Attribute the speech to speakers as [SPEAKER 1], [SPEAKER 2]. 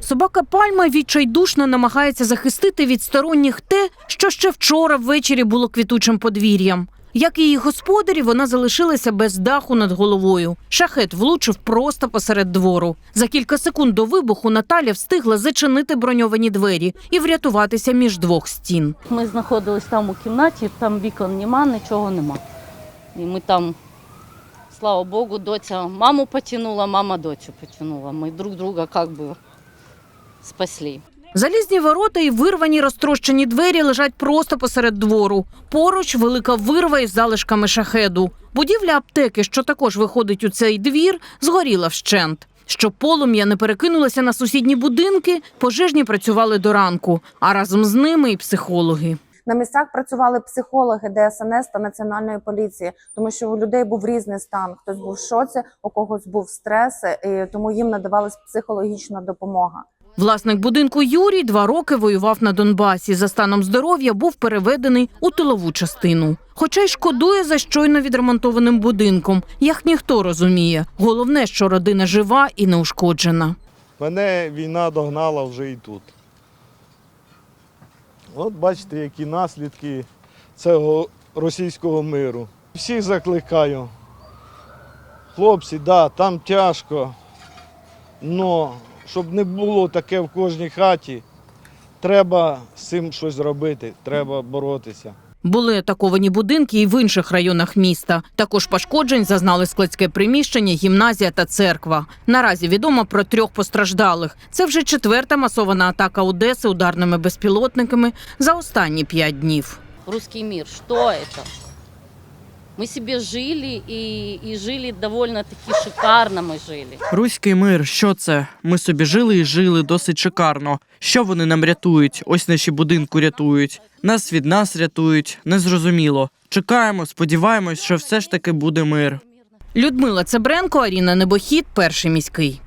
[SPEAKER 1] Собака Пальма відчайдушно намагається захистити від сторонніх те, що ще вчора ввечері було квітучим подвір'ям. Як і її господарі, вона залишилася без даху над головою. Шахет влучив просто посеред двору. За кілька секунд до вибуху Наталя встигла зачинити броньовані двері і врятуватися між двох стін.
[SPEAKER 2] Ми знаходились там у кімнаті, там вікон нема, нічого нема. І ми там, слава Богу, доця маму потягнула, мама доцю потягнула. Ми друг друга як би спасли.
[SPEAKER 1] Залізні ворота і вирвані розтрощені двері лежать просто посеред двору. Поруч велика вирва із залишками шахеду. Будівля аптеки, що також виходить у цей двір, згоріла вщент. Щоб полум'я не перекинулося на сусідні будинки, пожежні працювали до ранку, а разом з ними і психологи.
[SPEAKER 3] На місцях працювали психологи ДСНС та національної поліції, тому що у людей був різний стан. Хтось був в шоці, у когось був стрес, і тому їм надавалась психологічна допомога.
[SPEAKER 1] Власник будинку Юрій два роки воював на Донбасі. За станом здоров'я був переведений у тилову частину. Хоча й шкодує за щойно відремонтованим будинком, як ніхто розуміє. Головне, що родина жива і неушкоджена.
[SPEAKER 4] Мене війна догнала вже і тут. От бачите, які наслідки цього російського миру. Всіх закликаю. Хлопці, да, там тяжко. але щоб не було таке в кожній хаті, треба з цим щось робити, треба боротися.
[SPEAKER 1] Були атаковані будинки і в інших районах міста. Також пошкоджень зазнали складське приміщення, гімназія та церква. Наразі відомо про трьох постраждалих. Це вже четверта масована атака Одеси ударними безпілотниками за останні п'ять днів.
[SPEAKER 2] Руський мір, що это? Мы собі жили і і жили довольно-таки шикарно Ми жили.
[SPEAKER 5] Руський мир, що це? Ми собі жили і жили досить шикарно. Що вони нам рятують? Ось наші будинку рятують. Нас від нас рятують. Незрозуміло. Чекаємо, сподіваємось, що все ж таки буде мир.
[SPEAKER 1] Людмила Цебренко, Аріна Небохід, перший міський.